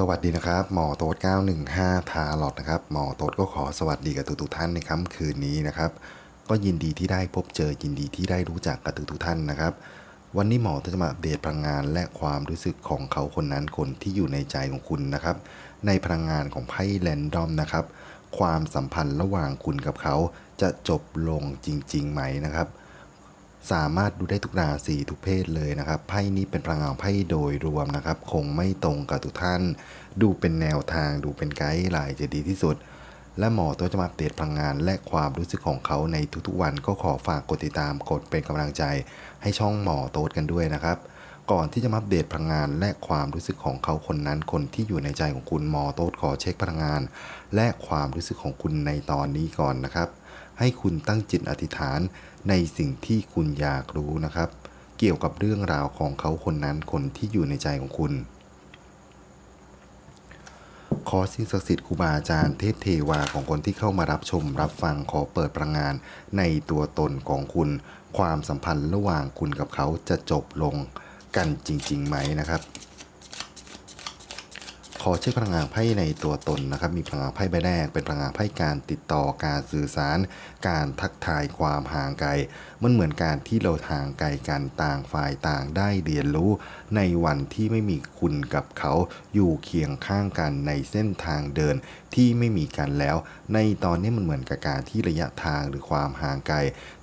สวัสดีนะครับ หมอโต๊ด915 ทาลอดนะครับ หมอโต๊ดก็ขอสวัสดีกับทุกๆท่านในค่ำคืนนี้นะครับ ก็ยินดีที่ได้พบเจอยินดีที่ได้รู้จักกับทุกๆท่านนะครับ วันนี้หมอจะมาอัปเดตพลังงานและความรู้สึกของเขาคนนั้นคนที่อยู่ในใจของคุณนะครับ ในพลังงานของไพ่แรนดอมนะครับ ความสัมพันธ์ระหว่างคุณกับเขาจะจบลงจริง ๆ ไหมนะครับ สามารถดูได้ทุกราศีทุกเพศเลยนะครับไพ่นี้เป็นพลังงานไพ่โดยรวมนะครับ คงไม่ตรงกับทุกท่าน ดูเป็นแนวทางดูเป็นไกด์ไลน์จะดีที่สุด และหมอตัวจะมาอัปเดตพลังงานและความรู้สึกของเขาในทุกๆวันก็ขอฝากกดติดตามกดเป็นกำลังใจ ให้ช่องหมอโต๊ดกันด้วยนะครับก่อนที่จะมาอัปเดตพลังงานและความรู้สึกของเขาคนนั้นคนที่อยู่ในใจของคุณหมอโต๊ดขอเช็คพลังงาน และความรู้สึกของคุณในตอนนี้ก่อนนะครับ ให้คุณตั้งจิตอธิษฐานในสิ่งที่คุณอยากรู้นะครับ เกี่ยวกับเรื่องราวของเขาคนนั้นคนที่อยู่ในใจของคุณ ขอสิ่งศักดิ์สิทธิ์ครูบาอาจารย์เทพเทวาของคนที่เข้ามารับชม รับฟังขอเปิดพลังงานในตัวตนของคุณ ความสัมพันธ์ระหว่างคุณกับเขาจะจบลงกันจริงๆไหมนะครับ ขอเช็คพลังงานไพ่ในตัวตนนะครับ มีพลังงานไพ่ใบแรก เป็นพลังงานไพ่การติดต่อการสื่อสาร การทักทายความห่างไกล มันเหมือนการที่เราห่างไกลกันต่างฝ่ายต่างได้เรียนรู้ ในวันที่ไม่มีคุณกับเขาอยู่เคียงข้างกันในเส้นทางเดินที่ไม่มีกันแล้ว ในตอนนี้มันเหมือนกับการที่ระยะทางหรือความห่างไกล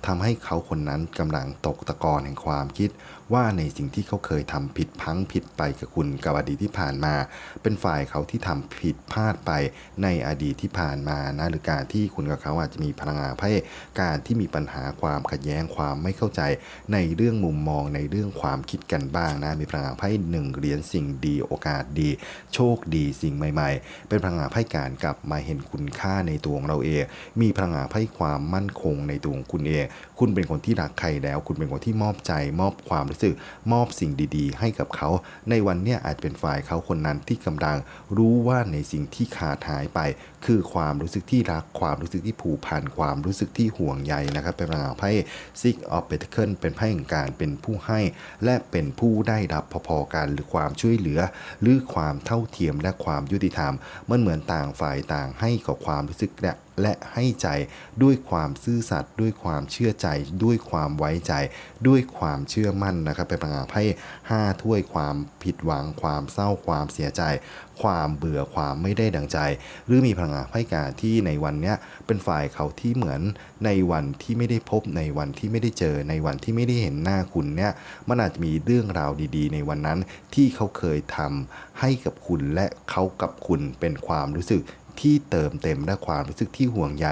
ทำให้เขาคนนั้นกำลังตกตะกอนแห่งความคิดว่าในสิ่งที่เขาเคยทำผิดพังผิดไปกับคุณกับอดีตที่ผ่านมา เป็นฝ่ายเขาที่ทำผิดพลาดไปในอดีตที่ผ่านมานะหรือการที่คุณกับเขาอาจจะมีพลังงานไพ่การที่มีปัญหาความขัดแย้งความไม่เข้าใจ ในเรื่องมุมมองในเรื่องความคิดกันบ้างนะมีพลังงานไพ่หนึ่งเหรียญสิ่งดีโอกาสดี โชคดีสิ่งใหม่ ๆ เป็นพลังงานไพ่การกลับมาเห็นคุณค่าในตัวของเราเอง มีพลังงานไพ่ความมั่นคงในตัวของคุณเองคุณเป็นคนที่รักใครแล้ว คุณเป็นคนที่มอบใจ มอบความรู้สึก มอบสิ่งดีๆ ให้กับเขา ในวันเนี้ยอาจเป็นฝ่ายเขาคนนั้นที่กำลังรู้ว่าในสิ่งที่ขาดหายไป คือความรู้สึกที่รัก ความรู้สึกที่ผูกพัน ความรู้สึกที่ห่วงใยนะครับ เป็นพลังงานไพ่ Six of Pentacles เป็นไพ่แห่งการเป็นผู้ให้ และเป็นผู้ได้รับพอๆกัน หรือความช่วยเหลือ หรือความเท่าเทียมและความยุติธรรม มันเหมือนต่างฝ่ายต่างให้กับความรู้สึกและและให้ใจด้วยความซื่อสัตย์ด้วยความเชื่อใจ ด้วยความไว้ใจ ด้วยความเชื่อมั่นนะครับเป็นพลังานไพ่ห้าถ้วยความผิดหวัง ความเศร้าความเสียใจ ความเบื่อความไม่ได้ดังใจ หรือมีพลังงานไพ่การที่ในวันเนี้ยเป็นฝ่ายเขาที่เหมือนในวันที่ไม่ได้พบในวันที่ไม่ได้เจอในวันที่ไม่ได้เห็นหน้าคุณเนี่ยมันอาจจะมีเรื่องราวดี ๆ ในวันนั้นที่เขาเคยทำให้กับคุณและเขากับคุณเป็นความรู้สึก ที่เติมเต็มและความรู้สึกที่ห่วงใย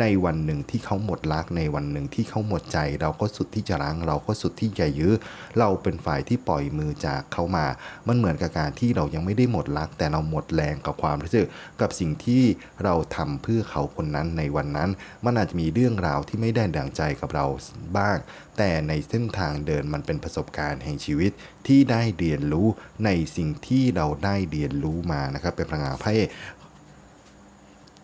ในวันหนึ่งที่เขาหมดรักในวันหนึ่งที่เขาหมดใจ เราก็สุดที่จะรังเราก็สุดที่จะยื้อ เราเป็นฝ่ายที่ปล่อยมือจากเขามา มันเหมือนกับการที่เรายังไม่ได้หมดรัก แต่เราหมดแรงกับความรู้สึกกับสิ่งที่เราทำเพื่อเขาคนนั้นในวันนั้น มันอาจจะมีเรื่องราวที่ไม่ได้ดังใจกับเราบ้าง แต่ในเส้นทางเดินมันเป็นประสบการณ์แห่งชีวิตที่ได้เรียนรู้ในสิ่งที่เราได้เรียนรู้มานะครับเป็นพลังงานไพ่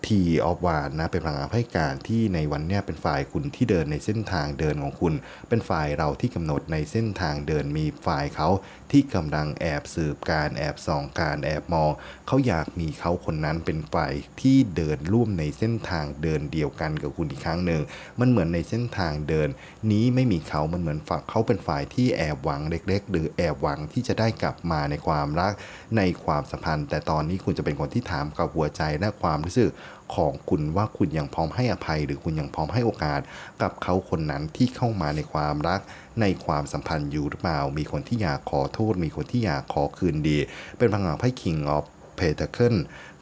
ทีออฟวานนะเป็นพลังงานให้การที่ในวันเนี้ยเป็นฝ่ายคุณที่เดินในเส้นทางเดินของคุณ เป็นฝ่ายเราที่กำหนดในเส้นทางเดินมีฝ่ายเขา ที่กำลังแอบสืบการแอบส่องการแอบมอง เขาอยากมีเขาคนนั้นเป็นฝ่ายที่เดินร่วมในเส้นทางเดินเดียวกันกับคุณอีกครั้งหนึ่งมันเหมือนในเส้นทางเดิน นี้ไม่มีเขามันเหมือนฝั่งเขาเป็นฝ่ายที่แอบหวังเล็ก ๆ หรือแอบหวังที่จะได้กลับมาในความรักในความสัมพันธ์ แต่ตอนนี้คุณจะเป็นคนที่ถามกับหัวใจและความรู้สึกของคุณว่าคุณยังพร้อมให้อภัย หรือคุณยังพร้อมให้โอกาสกับเขาคนนั้นที่เข้ามาในความรัก ในความสัมพันธ์อยู่หรือเปล่า มีคนที่อยากขอโทษ มีคนที่อยากขอคืนดี เป็นพลังงานไพ่ King of Pentacle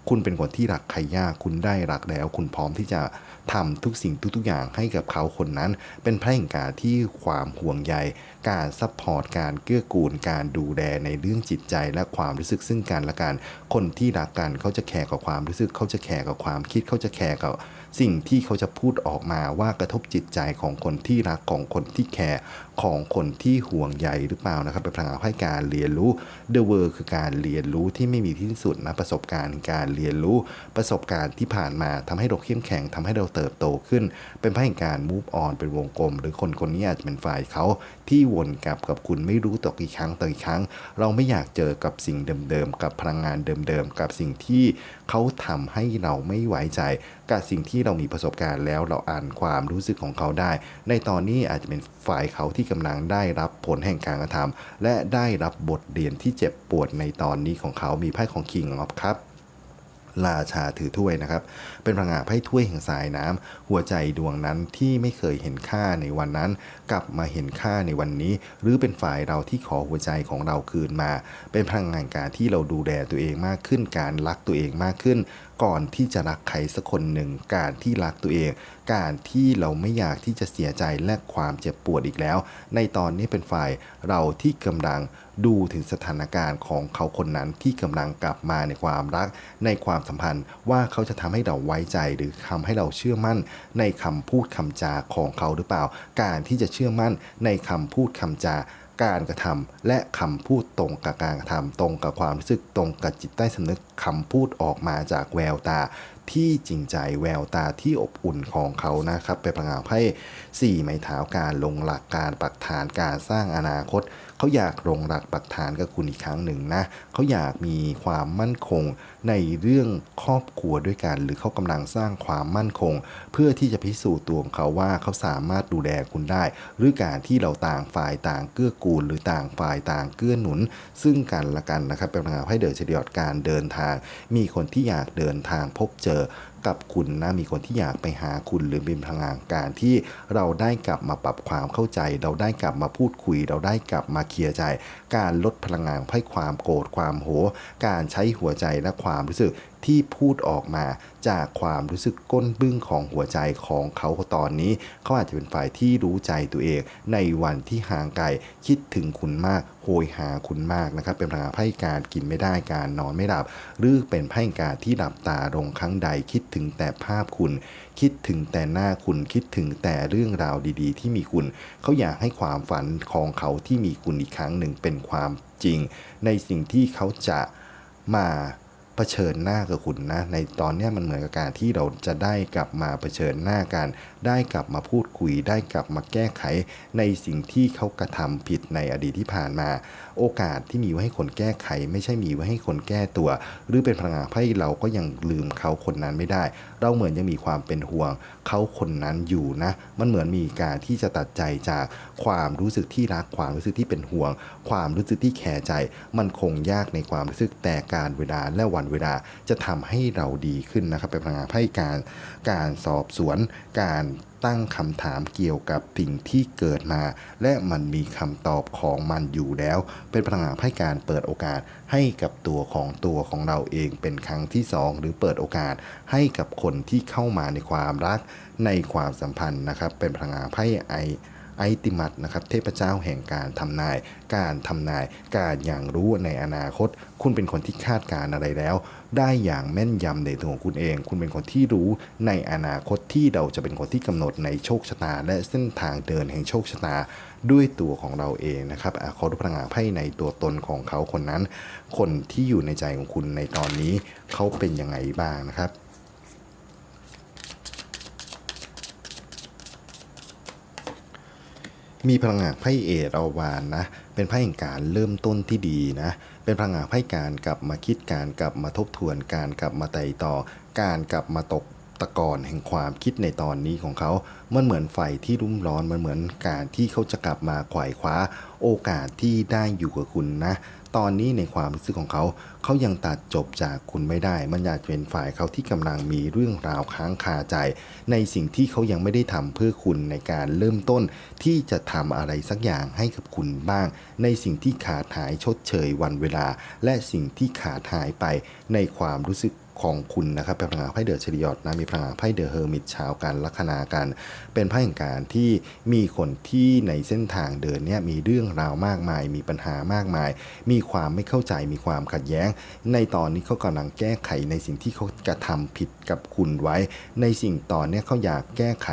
คุณเป็นคนที่รักใครยาก คุณได้รักแล้ว คุณพร้อมที่จะ ทำทุกสิ่งทุกๆอย่างให้กับเขาคนนั้น เป็นไพ่แห่งการที่ความห่วงใย การซัพพอร์ตการเกื้อกูลการดูแลในเรื่องจิตใจและความรู้สึกซึ่งกันและกันคนที่รักกันเขาจะแคร์กับความรู้สึกเขาจะแคร์กับความคิดเขาจะแคร์กับสิ่งที่เขาจะพูดออกมาว่ากระทบจิตใจของคนที่รักของคนที่แคร์ของคนที่ห่วงใยหรือเปล่านะครับเป็นพลังงานให้การเรียนรู้ The World คือการเรียนรู้ที่ไม่มีที่สุดนะประสบการณ์การเรียนรู้ประสบการณ์ที่ผ่านมาทำให้เราเข้มแข็งทำให้เราเติติบโตขึ้น เป็นพลังการ move on เป็นวงกลม หรือคนคนนี้อาจจะเป็นฝ่ายเขาที่วนกลับกับคุณไม่รู้ต่อกี่ครั้งต่อกี่ครั้ง เราไม่อยากเจอกับสิ่งเดิมๆกับพลังงานเดิมๆกับสิ่งที่เขาทำให้เราไม่ไว้ใจกับสิ่งที่เรามีประสบการณ์แล้วเราอ่านความรู้สึกของเขาได้ ในตอนนี้อาจจะเป็นฝ่ายเขาที่กำลังได้รับผลแห่งการกระทำและได้รับบทเรียนที่เจ็บปวดในตอนนี้ของเขามีไพ่ของ King of Cup ราชาถือถ้วยนะครับ เป็นพลังงานไพ่ถ้วยแห่งสายน้ำหัวใจดวงนั้นที่ไม่เคยเห็นค่าในวันนั้น กลับมาเห็นค่าในวันนี้ หรือเป็นฝ่ายเราที่ขอหัวใจของเราคืนมา เป็นพลังงานการที่เราดูแลตัวเองมากขึ้น การรักตัวเองมากขึ้น ก่อนที่จะรักใครสักคนหนึ่ง การที่รักตัวเอง การที่เราไม่อยากที่จะเสียใจและความเจ็บปวดอีกแล้ว ในตอนนี้เป็นฝ่ายเราที่กำลังดูถึงสถานการณ์ของเขาคนนั้นที่กำลังกลับมาในความรัก ในความสัมพันธ์ว่าเขาจะทำให้เราไว้ใจหรือทำให้เราเชื่อมั่น ในคำพูดคำจาของเขาหรือเปล่า การที่จะเชื่อมั่นในคำพูดคำจา การกระทำ และคำพูดตรงกับการกระทำ ตรงกับความรู้สึกตรงกับจิตใต้สำนึกคำพูดออกมาจากแววตาที่จริงใจแววตาที่อบอุ่นของเขานะครับ ไปประงานให้4 ไม้เท้าการลงหลักการปักฐานการสร้างอนาคต เขาอยากลงหลักปักฐานกับคุณอีกครั้งหนึ่งนะเขาอยากมีความมั่นคงในเรื่องครอบครัวด้วยกัน หรือเขากำลังสร้างความมั่นคง เพื่อที่จะพิสูจน์ตัวของเขาว่าเขาสามารถดูแลคุณได้ หรือการที่เราต่างฝ่ายต่างเกื้อกูล หรือต่างฝ่ายต่างเกื้อหนุน ซึ่งกันและกันนะครับเป็นพลังให้เดินเฉลี่ยการเดินทาง มีคนที่อยากเดินทางพบเจอ กับคุณนะมีคนที่อยากไปหาคุณหรือเป็นพลังงานการที่เราได้กลับมาปรับความเข้าใจ เราได้กลับมาพูดคุย เราได้กลับมาเคลียร์ใจ การลดพลังงานให้ความโกรธความโห การใช้หัวใจและความรู้สึก ที่พูดออกมาจากความรู้สึกก้นบึ้งของหัวใจของเขาตอนนี้ เขาอาจจะเป็นฝ่ายที่รู้ใจตัวเอง ในวันที่ห่างไกลคิดถึงคุณมากโหยหาคุณมากนะครับ เป็นพลังงาไพ่การกินไม่ได้การนอนไม่หลับ หรือเป็นไพ่การที่หลับตาลงครั้งใดคิดถึงแต่ภาพคุณ คิดถึงแต่หน้าคุณคิดถึงแต่เรื่องราวดีๆ ที่มีคุณ เขาอยากให้ความฝันของเขาที่มีคุณอีกครั้งหนึ่งเป็นความจริง ในสิ่งที่เขาจะมา ผชิญหน้ากับคุณนะ ในตอนนี้มันเหมือนกับการที่เราจะได้กลับมาเผชิญหน้ากัน ได้กลับมาพูดคุย ได้กลับมาแก้ไขในสิ่งที่เขากระทำผิดในอดีตที่ผ่านมา โอกาสที่มีไว้ให้คนแก้ไข ไม่ใช่มีไว้ให้คนแก้ตัว หรือเป็นพลังงานให้เราก็ยังลืมเขาคนนั้นไม่ได้ เราเหมือนยังมีความเป็นห่วงเขาคนนั้นอยู่นะ มันเหมือนมีการที่จะตัดใจจากความรู้สึกที่รักความรู้สึกที่เป็นห่วง ความรู้สึกที่แคร์ใจ มันคงยากในความรู้สึกแต่การเวลาและวันเวลาจะทำให้เราดีขึ้นนะครับเป็นพลังงานให้การการสอบสวนการ ตั้งคำถามเกี่ยวกับสิ่งที่เกิดมา และมันมีคำตอบของมันอยู่แล้ว เป็นพลังงานให้การเปิดโอกาสให้กับตัวของตัวของเราเองเป็นครั้งที่สองหรือเปิดโอกาสให้กับคนที่เข้ามาในความรักในความสัมพันธ์นะครับ เป็นพลังงานไพ่ไอไอติมัสนะครับเทพเจ้าแห่งการทำนาย การทำนาย การอย่างรู้ในอนาคต คุณเป็นคนที่คาดการณ์อะไรแล้ว ได้อย่างแม่นยำในตัวของคุณเอง คุณเป็นคนที่รู้ในอนาคตที่เราจะเป็นคนที่กำหนดในโชคชะตา และเส้นทางเดินแห่งโชคชะตาด้วยตัวของเราเองนะครับอะขอดูพลังงานไพ่ในตัวตนของเขาคนนั้น คนที่อยู่ในใจของคุณในตอนนี้เขาเป็นยังไงบ้างนะครับมีพลังงานไพ่เอราวานนะ เป็นไพ่แห่งการเริ่มต้นที่ดีนะ เป็นพลังงานให้การกลับมาคิดการกลับมาทบทวนการกลับมาไต่ต่อ การกลับมาตกตะกอนแห่งความคิดในตอนนี้ของเขา มันเหมือนไฟที่รุ่มร้อน มันเหมือนการที่เขาจะกลับมาขวายคว้า โอกาสที่ได้อยู่กับคุณนะ ตอนนี้ในความรู้สึกของเขา เขายังตัดจบจากคุณไม่ได้ มันอยากจะเป็นฝ่ายเขาที่กำลังมีเรื่องราวค้างคาใจ ในสิ่งที่เขายังไม่ได้ทำเพื่อคุณในการเริ่มต้น ที่จะทำอะไรสักอย่างให้กับคุณบ้าง ในสิ่งที่ขาดหายชดเชยวันเวลา และสิ่งที่ขาดหายไปในความรู้สึก ของคุณนะครับเป็นพลังงานไพ่เดอะเชริยอตนะมีพลังงานไพ่เดอะเฮอร์มิตชาวการลัคนากัน เป็นไพ่แห่งการที่มีคนที่ในเส้นทางเดินเนี่ยมีเรื่องราวมากมาย มีปัญหามากมาย มีความไม่เข้าใจมีความขัดแย้ง ในตอนนี้เขากำลังแก้ไขในสิ่งที่เขากระทำผิดกับคุณไว้ ในสิ่งตอนเนี้ยเขาอยากแก้ไข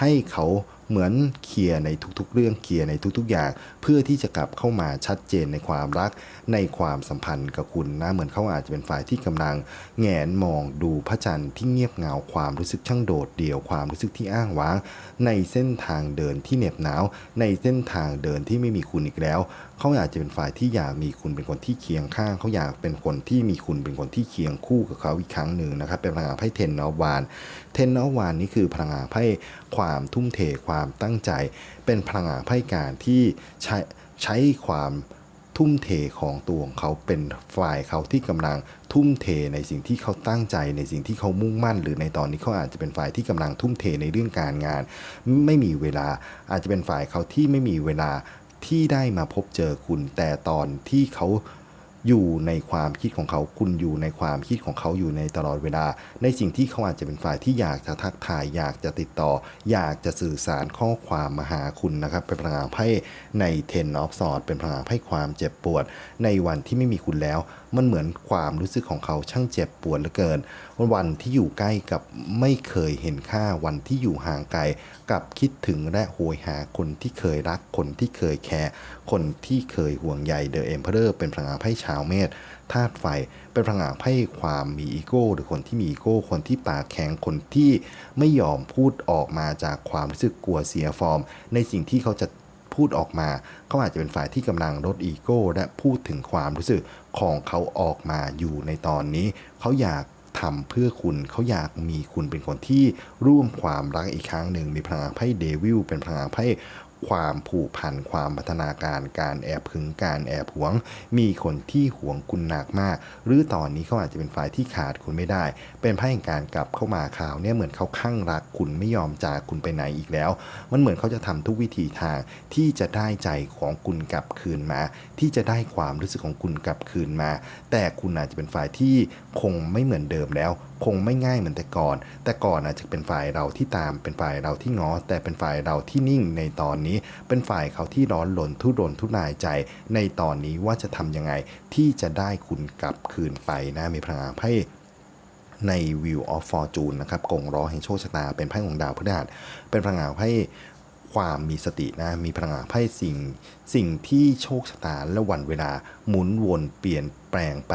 ให้เขา เหมือนเคลียร์ในทุกๆ เรื่องเคลียร์ในทุกๆ อย่าง เพื่อที่จะกลับเข้ามาชัดเจนในความรักในความสัมพันธ์กับคุณนะเหมือนเขาอาจจะเป็นฝ่ายที่กำลังแงนมองดูพระจันทร์ที่เงียบเหงาความรู้สึกช่างโดดเดี่ยวความรู้สึกที่อ้างว้าง ในเส้นทางเดินที่เหน็บหนาว ในเส้นทางเดินที่ไม่มีคุณอีกแล้ว เขาอาจจะเป็นฝ่ายที่อยากมีคุณเป็นคนที่เคียงข้าง เขาอยากเป็นคนที่มีคุณเป็นคนที่เคียงคู่กับเขาอีกครั้งหนึ่งนะครับ เป็นพลังงานไพ่เทนนอวาน เทนนอวานนี่คือพลังงานไพ่ความทุ่มเทความตั้งใจ เป็นพลังงานไพ่การที่ใช้ใช้ความทุ่มเทของตัวของเขาเป็นฝ่ายเขาที่กำลังทุ่มเทในสิ่งที่เขาตั้งใจในสิ่งที่เขามุ่งมั่น หรือในตอนนี้เขาอาจจะเป็นฝ่ายที่กำลังทุ่มเทในเรื่องการงาน ไม่มีเวลาอาจจะเป็นฝ่ายเขาที่ไม่มีเวลา ที่ได้มาพบเจอคุณ แต่ตอนที่เขาอยู่ในความคิดของเขาคุณอยู่ในความคิดของเขาอยู่ในตลอดเวลา ในสิ่งที่เขาอาจจะเป็นฝ่ายที่อยากจะทักทาย อยากจะติดต่อ อยากจะสื่อสารข้อความมาหาคุณนะครับ เป็นพลังงานไพ่ใน Ten of Swords เป็นพลังงานไพ่ความเจ็บปวด ในวันที่ไม่มีคุณแล้วมันเหมือนความรู้สึกของเขาช่างเจ็บปวดเหลือเกิน วันที่อยู่ใกล้กับไม่เคยเห็นค่าวันที่อยู่ห่างไกลกับคิดถึงและโหยหาคนที่เคยรักคนที่เคยแคร์คนที่เคยห่วงใยเดอะเอ็มเพอเเป็นพลังงานไพ่ชาวเมษธาตุไฟ เป็นพลังงานไพ่ความมีอีโก้ หรือคนที่มีอีโก้ คนที่ปากแข็งคนที่ไม่ยอมพูดออกมาจากความรู้สึกกลัวเสียฟอร์ม ในสิ่งที่เขาจะ พูดออกมา เขาอาจจะเป็นฝ่ายที่กำลังลดอีโก้ และพูดถึงความรู้สึกของเขาออกมาอยู่ในตอนนี้ เขาอยากทำเพื่อคุณเขาอยากมีคุณเป็นคนที่ร่วมความรักอีกครั้งหนึ่ง มีพลังไพ่เดวิลเป็นพลังไพ่ ความผูกพันความพัฒนาการการแอบหึงการแอบหวง มีคนที่หวงคุณหนักมาก หรือตอนนี้เขาอาจจะเป็นฝ่ายที่ขาดคุณไม่ได้ เป็นไพ่แห่งการกลับเข้ามาข่าวเนี่ยเหมือนเขาข้างรักคุณไม่ยอมจากคุณไปไหนอีกแล้ว มันเหมือนเขาจะทำทุกวิธีทางที่จะได้ใจของคุณกลับคืนมา ที่จะได้ความรู้สึกของคุณกลับคืนมา แต่คุณอาจจะเป็นฝ่ายที่คงไม่เหมือนเดิมแล้วคงไม่ง่ายเหมือนแต่ก่อน แต่ก่อนอาจจะเป็นฝ่ายเราที่ตาม เป็นฝ่ายเราที่ง้อ แต่เป็นฝ่ายเราที่นิ่งในตอนนี้ เป็นฝ่ายเขาที่ร้อนหลนทุรนทุรายใจ ในตอนนี้ว่าจะทำยังไงที่จะได้คุณกลับคืนไปนะมีพลังงานไพ่ใน View of Fortune นะครับกงล้อแห่งโชคชะตา เป็นไพ่ของดาวพฤหัสเป็นพลังงานไพ่ ความมีสตินะมีพลังงานไพ่สิ่ง สิ่งที่โชคชะตาและวันเวลาหมุนวนเปลี่ยนแปลงไป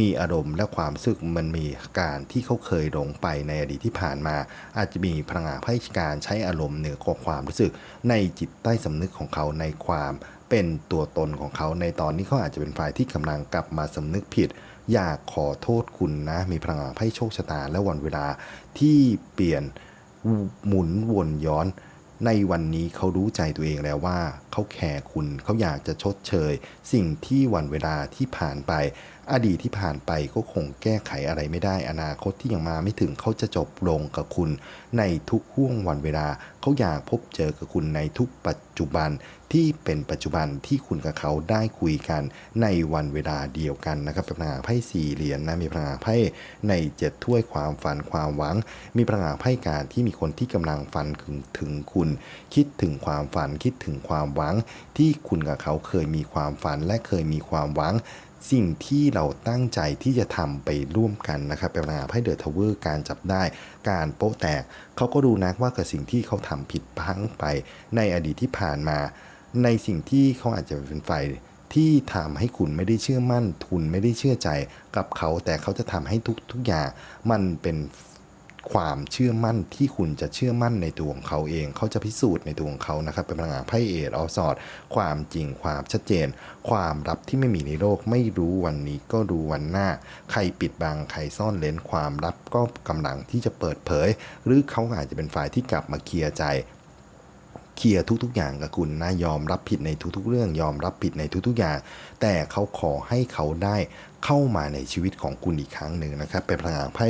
มีอารมณ์และความรู้สึกมันมีการที่เขาเคยหลงไปในอดีตที่ผ่านมา อาจจะมีพลังงานไพ่การใช้อารมณ์เหนือกว่าความรู้สึก ในจิตใต้สำนึกของเขาในความเป็นตัวตนของเขาในตอนนี้เขาอาจจะเป็นฝ่ายที่กำลังกลับมาสำนึกผิด อยากขอโทษคุณนะ มีพลังงานไพ่โชคชะตาและวันเวลาที่เปลี่ยนหมุนวนย้อน ในวันนี้เขารู้ใจตัวเองแล้วว่า เขาแคร์คุณ เขาอยากจะชดเชย สิ่งที่วันเวลาที่ผ่านไป อดีตที่ผ่านไปก็คงแก้ไขอะไรไม่ได้ อนาคตที่ยังมาไม่ถึงเขาจะจบลงกับคุณ ในทุกห่วงวันเวลาเขาอยากพบเจอกับคุณในทุกปัจจุบันที่เป็นปัจจุบันที่คุณกับเขาได้คุยกันในวันเวลาเดียวกันนะครับเป็นพลังงานไพ่สี่เหรียญนะมีพลังงานไพ่ในเจ็ดถ้วยความฝันความหวัง มีพลังงานไพ่การที่มีคนที่กำลังฝันถึงถึงคุณ คิดถึงความฝันคิดถึงความหวัง ที่คุณกับเขาเคยมีความฝันและเคยมีความหวัง สิ่งที่เราตั้งใจที่จะทำไปร่วมกันนะครับเป็นงานไพ่เดอะทาวเวอร์การจับได้การโป๊ะแตก เขาก็รู้นักว่ากับสิ่งที่เขาทำผิดพลั้งไปในอดีตที่ผ่านมา ในสิ่งที่เขาอาจจะเป็นฝ่ายที่ทำให้คุณไม่ได้เชื่อมั่นทุนไม่ได้เชื่อใจกับเขา แต่เขาจะทำให้ทุกทุกอย่าง มันเป็น ความเชื่อมั่นที่คุณจะเชื่อมั่นในตัวของเขาเอง เขาจะพิสูจน์ในตัวของเขานะครับ เป็นพลังงานไพ่เอทออสอดความจริงความชัดเจน ความลับที่ไม่มีในโลก ไม่รู้วันนี้ก็รู้วันหน้า ใครปิดบังใครซ่อนเลนความลับก็กำลังที่จะเปิดเผย หรือเขาอาจจะเป็นฝ่ายที่กลับมาเคลียร์ใจเคลียร์ทุกๆอย่างกับคุณนะยอมรับผิดในทุกๆ เรื่องยอมรับผิดในทุกๆอย่าง แต่เขาขอให้เขาได้ เข้ามาในชีวิตของคุณอีกครั้งหนึ่งนะครับเป็นพลังงานไพ่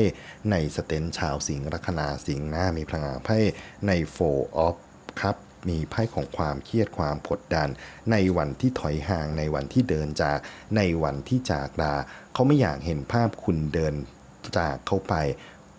ในสเตนชาวสิงห์ลัคนาสิงห์นะมีพลังงานไพ่ในโฟออฟครับมีไพ่ของความเครียดความกดดัน ในวันที่ถอยห่างในวันที่เดินจาก ในวันที่จากลาเขาไม่อยากเห็นภาพคุณเดินจากเขาไป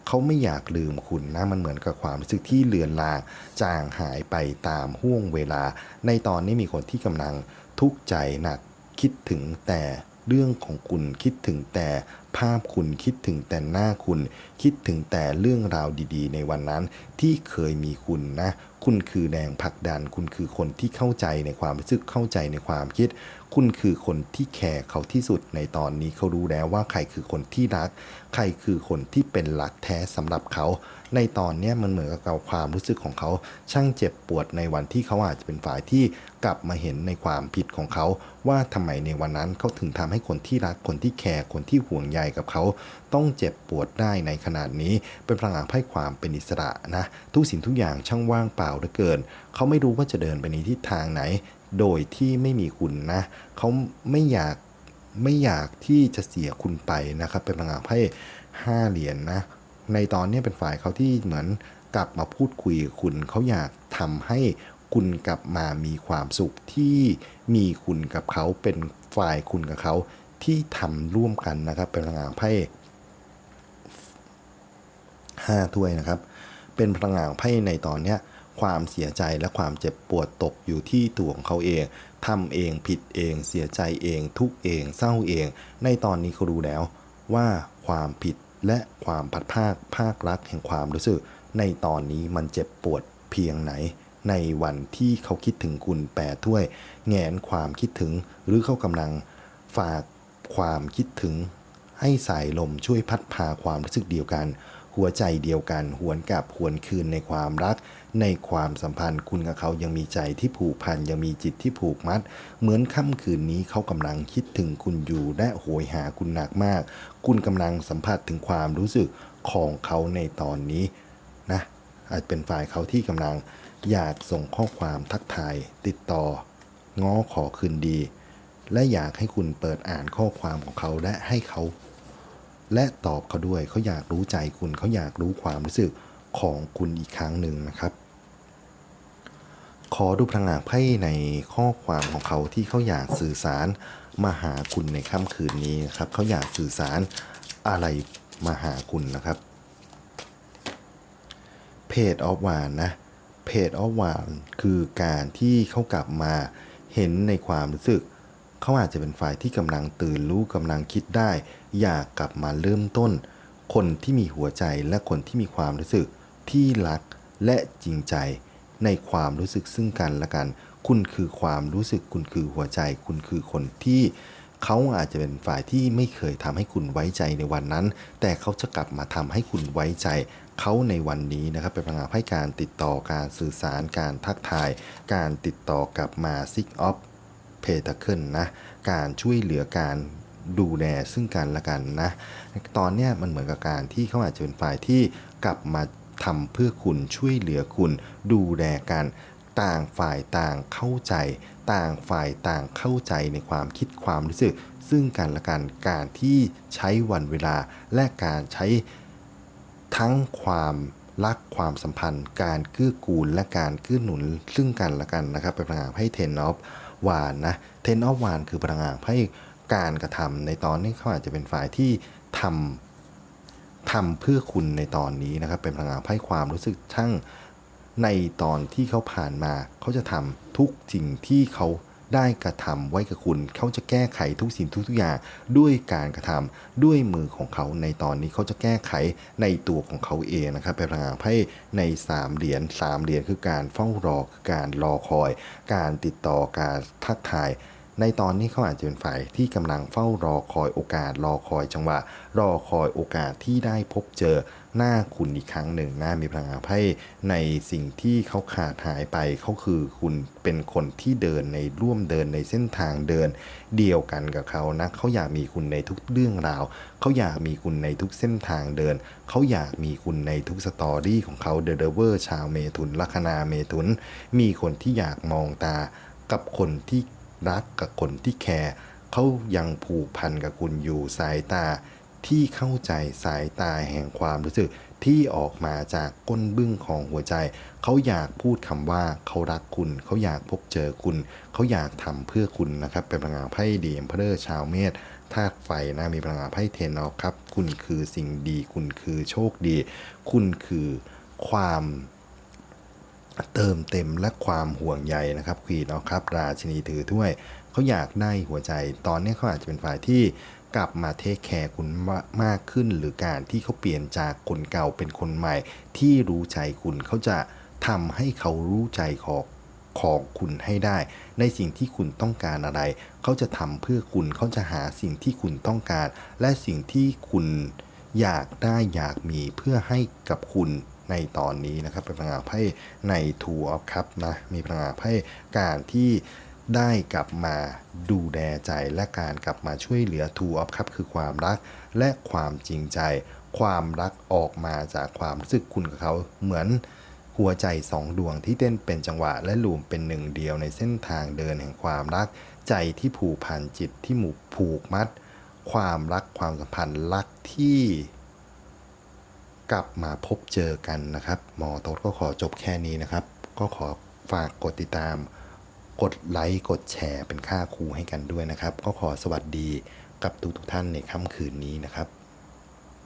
เขาไม่อยากลืมคุณนะมันเหมือนกับความรู้สึกที่เลือนลางจางหายไปตามห่วงเวลา ในตอนนี้มีคนที่กำลังทุกข์ใจหนักคิดถึงแต่ เรื่องของคุณคิดถึงแต่ภาพคุณคิดถึงแต่หน้าคุณ คิดถึงแต่เรื่องราวดีๆ ในวันนั้นที่เคยมีคุณนะ คุณคือแรงผลักดัน คุณคือคนที่เข้าใจในความรู้สึกเข้าใจในความคิด คุณคือคนที่แคร์เขาที่สุดในตอนนี้เขารู้แล้วว่าใครคือคนที่รัก ใครคือคนที่เป็นหลักแท้สำหรับเขา ในตอนนี้มันเหมือนกับความรู้สึกของเขาช่างเจ็บปวดในวันที่เขาอาจจะเป็นฝ่ายที่กลับมาเห็นในความผิดของเขา ว่าทำไมในวันนั้นเขาถึงทำให้คนที่รักคนที่แคร์คนที่ห่วงใยกับเขาต้องเจ็บปวดได้ในขนาดนี้ เป็นพลังงานไพ่ความเป็นอิสระนะทุกสิ่งทุกอย่างช่างว่างเปล่าเหลือเกิน เขาไม่รู้ว่าจะเดินไปในทิศทางไหน โดยที่ไม่มีคุณนะเขาไม่อยากไม่อยากที่จะเสียคุณไปนะครับ เป็นพลังงานไพ่ห้าเหรียญนนะในตอนนี้เป็นฝ่ายเขาที่เหมือนกลับมาพูดคุยกับคุณเขาอยากทำให้คุณกลับมามีความสุขที่มีคุณกับเขาเป็นฝ่ายคุณกับเขาที่ทำร่วมกันนะครับ เป็นพลังงานไพ่ ห้าถ้วยนะครับ เป็นพลังงานไพ่ในตอนเนี้ยความเสียใจและความเจ็บปวดตกอยู่ที่ตัวของเขาเองทำเองผิดเอง เสียใจเอง ทุกเอง เศร้าเอง ในตอนนี้เขารู้แล้ว ว่าความผิดและความพัดภาคภาครักแห่งความรู้สึก ในตอนนี้มันเจ็บปวดเพียงไหน ในวันที่เขาคิดถึงคุณแปรถ้วย แงนความคิดถึง หรือเขากำลังฝากความคิดถึง ให้สายลมช่วยพัดพาความรู้สึกเดียวกัน หัวใจเดียวกัน หวนกลับหวนคืนในความรัก ในความสัมพันธ์ คุณกับเขายังมีใจที่ผูกพันยังมีจิตที่ผูกมัด เหมือนค่ำคืนนี้เขากำลังคิดถึงคุณอยู่และโหยหาคุณหนักมาก คุณกำลังสัมผัสถึงความรู้สึกของเขาในตอนนี้นะอาจเป็นฝ่ายเขาที่กำลังอยากส่งข้อความทักทายติดต่อ ง้อขอคืนดี และอยากให้คุณเปิดอ่านข้อความของเขาและให้เขา และตอบเขาด้วยเขาอยากรู้ใจคุณเขาอยากรู้ความรู้สึกของคุณอีกครั้งหนึ่งนะครับ ขอดูพลังงานไพ่ในข้อความของเขาที่เขาอยากสื่อสารมาหาคุณในค่ำคืนนี้นะครับเขาอยากสื่อสารอะไรมาหาคุณนะครับเพจออฟวานนะเพจออฟวานคือการที่เขากลับมาเห็นในความรู้สึก เขาอาจจะเป็นฝ่ายที่กำลังตื่นรู้กำลังคิดได้ อยากกลับมาเริ่มต้น คนที่มีหัวใจและคนที่มีความรู้สึกที่รักและจริงใจ ในความรู้สึกซึ่งกันและกัน คุณคือความรู้สึกคุณคือหัวใจ คุณคือคนที่เขาอาจจะเป็นฝ่ายที่ไม่เคยทำให้คุณไว้ใจในวันนั้น แต่เขาจะกลับมาทำให้คุณไว้ใจ เขาในวันนี้นะครับเป็นพลังานให้การติดต่อการสื่อสารการทักทาย การติดต่อกลับมาซิกออฟ เพตาเคิลนะการช่วยเหลือการดูแลซึ่งกันและกันนะตอนเนี้ยมันเหมือนกับการที่เขาอาจจะเป็นฝ่ายที่กลับมาทำเพื่อคุณช่วยเหลือคุณดูแลกัน ต่างฝ่ายต่างเข้าใจ ต่างฝ่ายต่างเข้าใจในความคิดความรู้สึก ซึ่งกันและกันการที่ใช้วันเวลาและการใช้ทั้งความรักความสัมพันธ์ การเกื้อกูลและการเกื้อหนุนซึ่งกันและกันนะครับเป็นพลังงานให้เทนอฟ วานนะเทนอฟวานคือพลังงานให้การกระทำในตอนนี้เขาอาจจะเป็นฝ่ายที่ทำทำเพื่อคุณในตอนนี้นะครับ เป็นพลังงานให้ความรู้สึกช่างในตอนที่เขาผ่านมา เขาจะทำทุกสิ่งที่เขา ได้กระทำไว้กับคุณ เขาจะแก้ไขทุกสิ่งทุกทุกอย่างด้วยการกระทำด้วยมือของเขาในตอนนี้เขาจะแก้ไขในตัวของเขาเองนะครับเป็นพลังงานไพ่ใน 3 เหรียญ3เหรียญคือการเฝ้ารอคือการรอคอย การติดต่อการทักทายในตอนนี้เขาอาจจะเป็นฝ่ายที่กำลังเฝ้ารอคอยโอกาสรอคอยจังหวะ รอคอยโอกาสที่ได้พบเจอ หน้าคุณอีกครั้งหนึ่งนะมีพลังงานไพ่ในสิ่งที่เขาขาดหายไปเขาคือคุณเป็นคนที่เดินในร่วมเดินในเส้นทางเดินเดียวกันกับเขานะเขาอยากมีคุณในทุกเรื่องราวเขาอยากมีคุณในทุกเส้นทางเดินเขาอยากมีคุณในทุกสตอรี่ของเขาเดอะเดเวอร์ชาวเมถุนลัคนาเมถุน มีคนที่อยากมองตากับคนที่รักกับคนที่แคร์เขายังผูกพันกับคุณอยู่สายตา ที่เข้าใจสายตาแห่งความรู้สึกที่ออกมาจากก้นบึ้งของหัวใจ เขาอยากพูดคำว่าเขารักคุณ เขาอยากพบเจอคุณ เขาอยากทำเพื่อคุณนะครับ เป็นพลังงานไพ่ดีเอ็มเพลอชาวเมษธาตุไฟนะมีพลังงานไพ่เทนอฟครับ คุณคือสิ่งดี คุณคือโชคดี คุณคือความเติมเต็มและความห่วงใยนะครับควีนเอาครับ ราชินีถือถ้วย เขาอยากได้หัวใจ ตอนนี้เขาอาจจะเป็นฝ่ายที่ กลับมาเทคแคร์คุณมากขึ้น หรือการที่เขาเปลี่ยนจากคนเก่าเป็นคนใหม่ ที่รู้ใจคุณเขาจะทำให้เขารู้ใจของของคุณให้ได้ ในสิ่งที่คุณต้องการอะไร เขาจะทำเพื่อคุณเขาจะหาสิ่งที่คุณต้องการ และสิ่งที่คุณอยากได้อยากมีเพื่อให้กับคุณในตอนนี้นะครับเป็นพลังงานไพ่ในทัวร์ครับนะมีพลังงานไพ่การที่ ได้กลับมาดูแลใจและการกลับมาช่วยเหลือทูออฟครับคือความรักและความจริงใจ ความรักออกมาจากความรู้สึกคุณกับเขาเหมือนหัวใจสองดวงที่เต้นเป็นจังหวะและรวมเป็นหนึ่งเดียวในเส้นทางเดินแห่งความรัก ใจที่ผูกพันจิตที่หมู่ผูกมัด ความรักความสัมพันธ์รักที่กลับมาพบเจอกันนะครับ หมอโต๊ดก็ขอจบแค่นี้นะครับ ก็ขอฝากกดติดตาม กดไลค์กดแชร์เป็นค่าครูให้กันด้วยนะครับ ก็ขอสวัสดีกับทุกทุกท่านในค่ำคืนนี้นะครับ